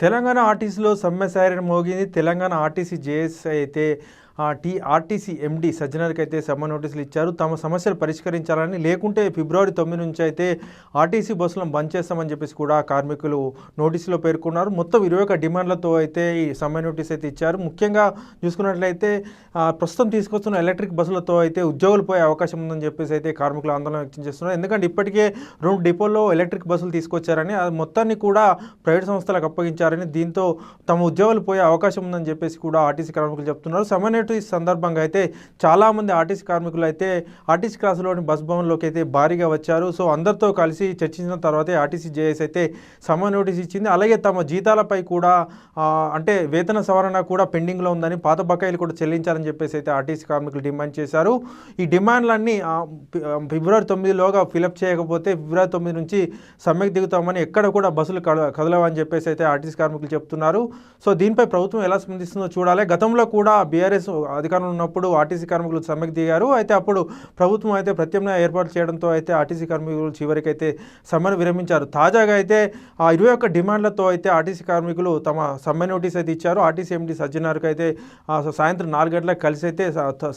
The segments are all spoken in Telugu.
తెలంగాణ ఆర్టీసీలో సమ్మె సైరన్ మోగింది. తెలంగాణ ఆర్టీసీ జేఎస్ అయితే టీ ఆర్టీసీ ఎండి సజ్జనర్కి అయితే సమ్మె నోటీసులు ఇచ్చారు. తమ సమస్యలు పరిష్కరించాలని లేకుంటే ఫిబ్రవరి తొమ్మిది నుంచి అయితే ఆర్టీసీ బస్సులను బంద్ చేస్తామని చెప్పేసి కూడా కార్మికులు నోటీసులో పేర్కొన్నారు. మొత్తం ఇరవై ఒక డిమాండ్లతో అయితే ఈ సమ్మె నోటీస్ అయితే ఇచ్చారు. ముఖ్యంగా చూసుకున్నట్లయితే ప్రస్తుతం తీసుకొస్తున్న ఎలక్ట్రిక్ బస్సులతో అయితే ఉద్యోగులు పోయే అవకాశం ఉందని చెప్పేసి అయితే కార్మికులు ఆందోళన వ్యక్తం చేస్తున్నారు. ఎందుకంటే ఇప్పటికే రెండు డిపోల్లో ఎలక్ట్రిక్ బస్సులు తీసుకొచ్చారని అది మొత్తాన్ని కూడా ప్రైవేట్ సంస్థలకు అప్పగించారని దీంతో తమ ఉద్యోగాలు పోయే అవకాశం ఉందని చెప్పేసి కూడా ఆర్టీసీ కార్మికులు చెప్తున్నారు. సమ్మె నోటీస్ సందర్భంగా అయితే చాలామంది ఆర్టీసీ కార్మికులు అయితే ఆర్టీసీ క్లాసులోని బస్ భవన్లోకి అయితే భారీగా వచ్చారు. సో అందరితో కలిసి చర్చించిన తర్వాతే ఆర్టీసీ జేఎస్ అయితే సమ్మె నోటీస్ ఇచ్చింది. అలాగే తమ జీతాలపై కూడా అంటే వేతన సవరణ కూడా పెండింగ్లో ఉందని పాత బకాయిలు కూడా చెల్లించాలని చెప్పేసి అయితే ఆర్టీసీ కార్మికులు డిమాండ్ చేశారు. ఈ డిమాండ్లన్నీ ఫిబ్రవరి తొమ్మిదిలోగా ఫిలప్ చేయకపోతే ఫిబ్రవరి తొమ్మిది నుంచి సమ్మెకు దిగుతామని ఎక్కడ కూడా బస్సులు కద- కదలవని చెప్పేసి అయితే ఆర్టీసీ కార్మికులు చెప్తున్నారు. సో దీనిపై ప్రభుత్వం ఎలా స్పందిస్తుందో చూడాలి. గతంలో కూడా బీఆర్ఎస్ అధికారంలో ఉన్నప్పుడు ఆర్టీసీ కార్మికులు సమ్మెకు దిగారు. అయితే అప్పుడు ప్రభుత్వం అయితే ప్రత్యామ్నాయ ఏర్పాటు చేయడంతో అయితే ఆర్టీసీ కార్మికులు చివరికైతే సమ్మెను విరమించారు. తాజాగా అయితే ఆ ఇరవై ఒక్క డిమాండ్లతో అయితే ఆర్టీసీ కార్మికులు తమ సమ్మె నోటీస్ అయితే ఇచ్చారు. ఆర్టీసీ ఎండి సజ్జనార్కు అయితే ఆ, సాయంత్రం నాలుగు గంటలకు కలిసి అయితే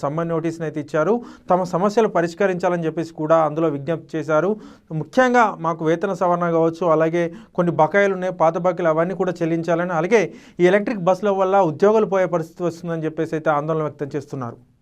సమ్మె నోటీస్ని అయితే ఇచ్చారు. తమ సమస్యలు పరిష్కరించాలని చెప్పేసి కూడా అందులో విజ్ఞప్తి చేశారు. ముఖ్యంగా మాకు వేతన సవరణ కావచ్చు అలాగే కొన్ని బకాయిలు ఉన్నాయి పాత బకాయిలు అవన్నీ కూడా చెల్లించాలని అలాగే ఈ ఎలక్ట్రిక్ బస్సుల వల్ల ఉద్యోగాలు పోయే పరిస్థితి వస్తుందని చెప్పేసి అయితే ఆందోళన వ్యక్తం చేస్తున్నారు.